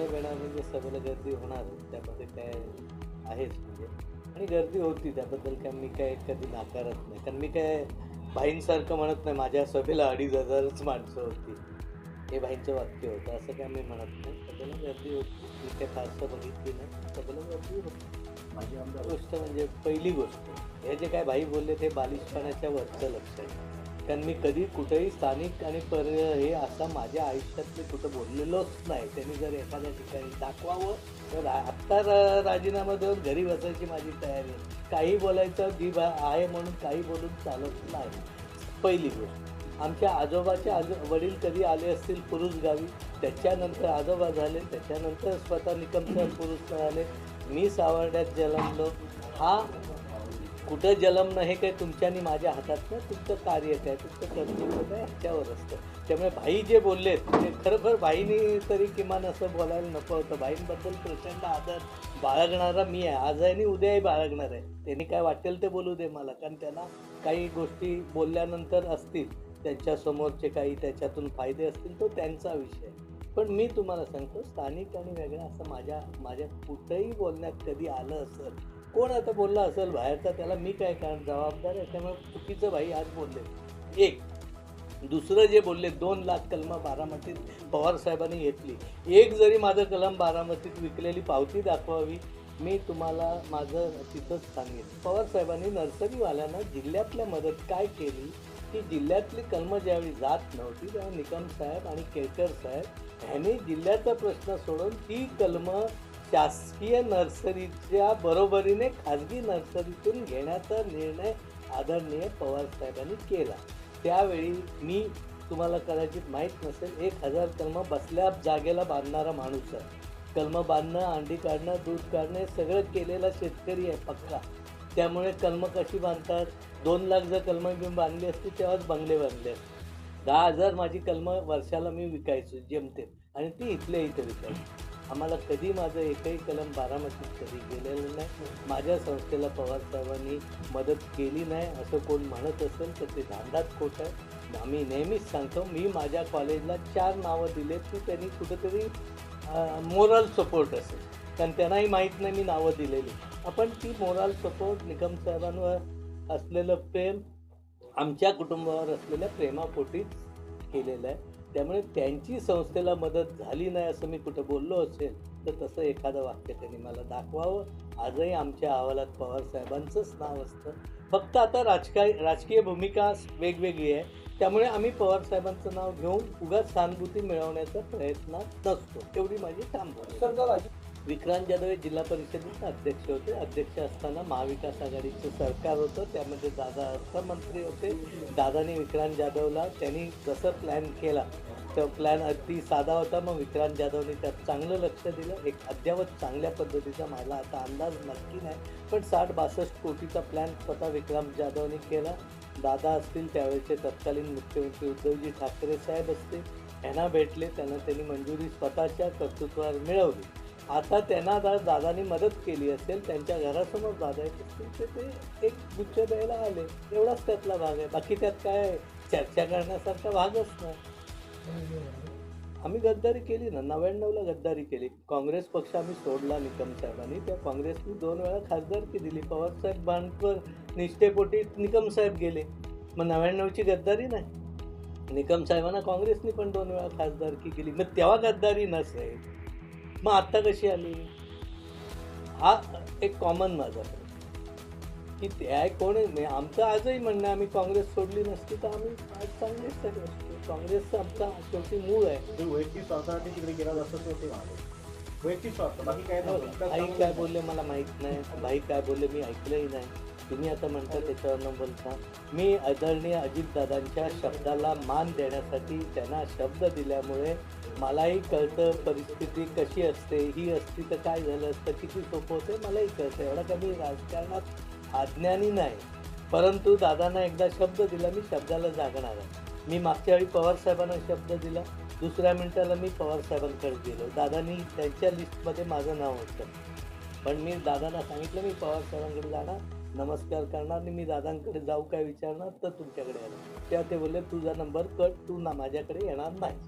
पवारसाहेब येणार म्हणजे सभेला गर्दी होणार त्यामध्ये काय आहेच म्हणजे. आणि गर्दी होती त्याबद्दल काय मी काय कधी नाकारत नाही. कारण मी काय भाईंसारखं म्हणत नाही माझ्या सभेला अडीच हजारच माणसं होती. हे भाईंचं वाक्य होतं असं काय मी म्हणत नाही. सभेला गर्दी होती. मी काय फारसं बघितली नाही. सभेला गर्दी होती. आमदार गोष्ट म्हणजे पहिली गोष्ट हे जे काय भाई बोलले ते बालिशपणाच्या वरचं लक्ष आहे. कारण मी कधी कुठेही स्थानिक आणि पर हे असं माझ्या आयुष्यातले कुठं बोललेलोच नाही. त्यांनी जर एखाद्या ठिकाणी दाखवावं तर आत्ता राजीनामा देऊन घरी बसायची माझी तयारी. काही बोलायचं जी बा आहे म्हणून काही बोलून चालत नाही. पहिली गोष्ट. आमच्या आजोबाचे आजो वडील कधी आले असतील पुरुष गावी त्याच्यानंतर आजोबा झाले त्याच्यानंतर स्वतः निकमसर पुरुष झाले. मी सावर्ड्यात जन्मलो. हा कुठं जलमणं हे काय तुमच्या आणि माझ्या हातात नाही तुमचं कार्य काय तुमचं कर्तव्य काय ह्याच्यावर असतं. त्यामुळे भाई जे बोललेत ते खरोखर भाईनी तरी किमान असं बोलायला नको होतं. भाईंबद्दल प्रचंड आदर बाळगणारा मी आहे. आज आहे आणि उद्याही बाळगणार आहे. त्यांनी काय वाटेल ते बोलू दे मला कारण त्यांना काही गोष्टी बोलल्यानंतर असतील त्यांच्यासमोरचे काही त्याच्यातून फायदे असतील तो त्यांचा विषय पण मी तुम्हाला सांगतो स्थानिक आणि वेगळं असं माझ्या माझ्या कुठंही बोलण्यात कधी आलं असेल कोण आता बोलला असेल बाहेरचा त्याला मी काय कारण जबाबदार आहे? त्यामुळे चुकीचं भाई आज बोलले. एक दुसरं जे बोलले दोन लाख कलमं बारामतीत पवार साहेबांनी घेतली. एक जरी माझं कलम बारामतीत विकलेली पावती दाखवावी मी तुम्हाला माझं तिथंच सांगेन. पवार साहेबांनी नर्सरीवाल्यांना जिल्ह्यातल्या मदत काय केली? की जिल्ह्यातली कलमं ज्यावेळी जात नव्हती तेव्हा निकम साहेब आणि केळकर साहेब ह्यांनी जिल्ह्याचा प्रश्न सोडून ती कलमं शासकीय नर्सरीच्या बरोबरीने खाजगी नर्सरीतून घेण्याचा निर्णय आदरणीय पवार साहेबांनी केला. त्यावेळी मी तुम्हाला कदाचित माहीत नसेल एक हजार कलमं बसल्या जागेला बांधणारा माणूस आहे. कलमं बांधणं अंडी काढणं दूध काढणं सगळं केलेला शेतकरी आहे पक्का. त्यामुळे कलमं कशी बांधतात? दोन लाख जर कलमं घेऊन बांधली असती तेव्हाच बंगले बांधले असते. दहा हजार माझी कलमं वर्षाला मी विकायचो जेमतेम. आणि ती इथल्या इथे विकायची. आम्हाला कधी माझं एकही कलम बारामतीत कधी गेलेलं नाही. माझ्या संस्थेला पवार साहेबांनी मदत केली नाही असं कोण म्हणत असेल तर ते धांदात खोट आहे. आम्ही नेहमीच सांगतो मी माझ्या कॉलेजला चार नावं दिलेत की त्यांनी कुठंतरी मोरल सपोर्ट असेल. कारण त्यांनाही माहीत नाही मी नावं दिलेली. आपण ती मोराल सपोर्ट निकम साहेबांवर असलेलं प्रेम आमच्या कुटुंबावर असलेल्या प्रेमापोटीच केलेलं आहे. त्यामुळे त्यांची संस्थेला मदत झाली नाही असं मी कुठं बोललो असेल तर तसं एखादं वाक्य त्यांनी मला दाखवावं. आजही आमच्या अहवालात पवार साहेबांचंच नाव असतं. फक्त आता राजकीय राजकीय भूमिका वेगवेगळी आहे. त्यामुळे आम्ही पवार साहेबांचं नाव घेऊन उगाच सहानुभूती मिळवण्याचा प्रयत्न नसतो एवढी माझी काम. भूमिका विक्रांत जाधव हे जिल्हा परिषदेचे अध्यक्ष होते. अध्यक्ष असताना महाविकास आघाडीचं सरकार होतं. त्यामध्ये दादा अर्थमंत्री होते. दादाने विक्रांत जाधवला त्यांनी जसं प्लॅन केला तो प्लॅन अगदी साधा होता. मग विक्रांत जाधवने त्यात चांगलं लक्ष दिलं. एक अद्यावत चांगल्या पद्धतीचा मला आता अंदाज नक्की नाही. पण साठ बासष्ट कोटीचा प्लॅन स्वतः विक्रांत जाधवने केला. दादा असतील त्यावेळेचे तत्कालीन मुख्यमंत्री उद्धवजी ठाकरे साहेब असतील. यांना भेटले. त्यांना त्यांनी मंजुरी स्वतःच्या कर्तृत्वावर मिळवली. आता त्यांना जर दादानी मदत केली असेल त्यांच्या घरासमोर दादा येत ते एक गुच्छ द्यायला आले. एवढाच त्यातला भाग आहे. बाकी त्यात काय चर्चा करण्यासारखा भागच नाही. आम्ही गद्दारी केली ना नव्याण्णवला गद्दारी केली. काँग्रेस पक्ष आम्ही सोडला निकम साहेबांनी. त्या काँग्रेसनी दोन वेळा खासदारकी दिली. पवारसाहेब बांधकर निष्ठेपोटी निकम साहेब गेले. मग नव्याण्णवची गद्दारी नाही. निकम साहेबांना काँग्रेसनी पण दोन वेळा खासदारकी केली. मग तेव्हा गद्दारी नसेल. मग आत्ता कशी आली? हा एक कॉमन माझा आहे. की ते आहे कोण? म्हणजे आमचं आजही म्हणणं आम्ही काँग्रेस सोडली नसती तर आम्ही आज काँग्रेससाठी असतो. काँग्रेसचं आमचा शेवटी मूळ आहे. वैयक्तिक स्वार्थासाठी तिकडे गेला असं ते वैयक्तिक स्वार्थ बाकी काय हो. आई काय बोलले मला माहीत नाही. भाई काय बोलले मी ऐकलंही नाही. तुम्ही आता म्हणता त्याच्यावर न बोलता. मी आदरणीय अजितदादांच्या शब्दाला मान देण्यासाठी त्यांना शब्द दिल्यामुळे मलाही कळतं परिस्थिती कशी असते ही असती तर काय झालं असतं किती सोपं होतं मलाही कळतं. एवढा कमी राजकारणात अज्ञानी नाही. परंतु दादांना एकदा शब्द दिला मी शब्दाला जागणार आहे. मी मागच्या वेळी पवार साहेबांना शब्द दिला दुसऱ्या मिनिटाला मी पवार साहेबांकडे गेलो. दादांनी त्यांच्या लिस्टमध्ये माझं नाव होतं. पण मी दादांना सांगितलं मी पवार साहेबांकडे जाणार नमस्कार करणार आणि मी दादांकडे जाऊ काय विचारणार तर तुमच्याकडे येणार. तेव्हा ते बोलले तुझा नंबर कट तू ना माझ्याकडे येणार नाही.